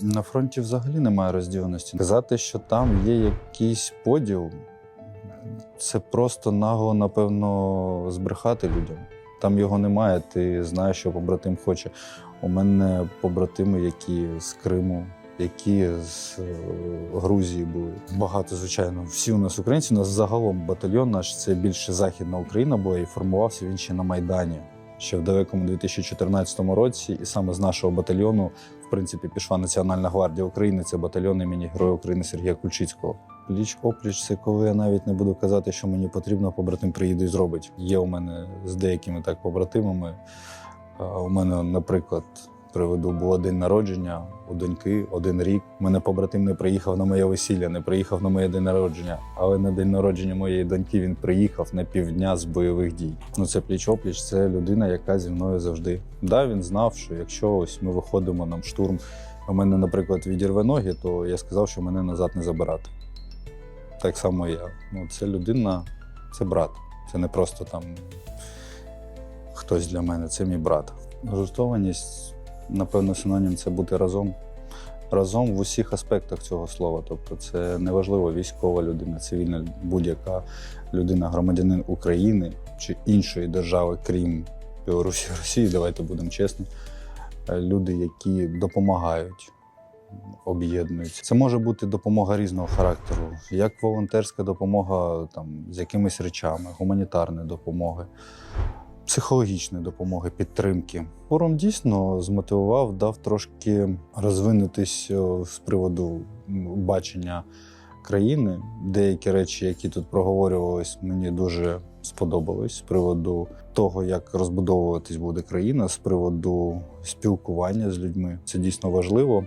На фронті взагалі немає розділеності. Казати, що там є якийсь поділ, це просто нагло, напевно, збрехати людям. Там його немає, ти знаєш, що побратим хоче. У мене побратими, які з Криму, які з е, Грузії були. Багато, звичайно. Всі у нас українці. У нас загалом батальйон наш це більше Західна Україна була і формувався він ще на Майдані. Ще в далекому 2014 році, і саме з нашого батальйону, принципі, пішла Національна гвардія України. Це батальйон імені Героя України Сергія Кульчицького. Пліч опліч це коли я навіть не буду казати, що мені потрібно, побратим приїде і зробить. Є у мене з деякими так побратимами. У мене, наприклад, приведу було день народження у доньки, один рік. Мене побратим не приїхав на моє весілля, не приїхав на моє день народження. Але на день народження моєї доньки він приїхав на півдня з бойових дій. Ну це пліч опліч, це людина, яка зі мною завжди. Да, він знав, що якщо ось ми виходимо нам штурм, у мене, наприклад, відірве ноги, то я сказав, що мене назад не забирати. Так само я. Ну, це людина, це брат. Це не просто там хтось для мене, це мій брат. Жертованість, напевно, синонім це бути разом. Разом в усіх аспектах цього слова. Тобто, це неважливо військова людина, цивільна будь-яка людина, громадянин України чи іншої держави, крім Білорусі, Росії, давайте будемо чесні. Е, Люди, які допомагають, об'єднуються. Це може бути допомога різного характеру, як волонтерська допомога там, з якимись речами, гуманітарна допомога психологічної допомоги, підтримки. Форум дійсно змотивував, дав трошки розвинутись з приводу бачення країни. Деякі речі, які тут проговорювались, мені дуже сподобались з приводу того, як розбудовуватись буде країна, з приводу спілкування з людьми. Це дійсно важливо.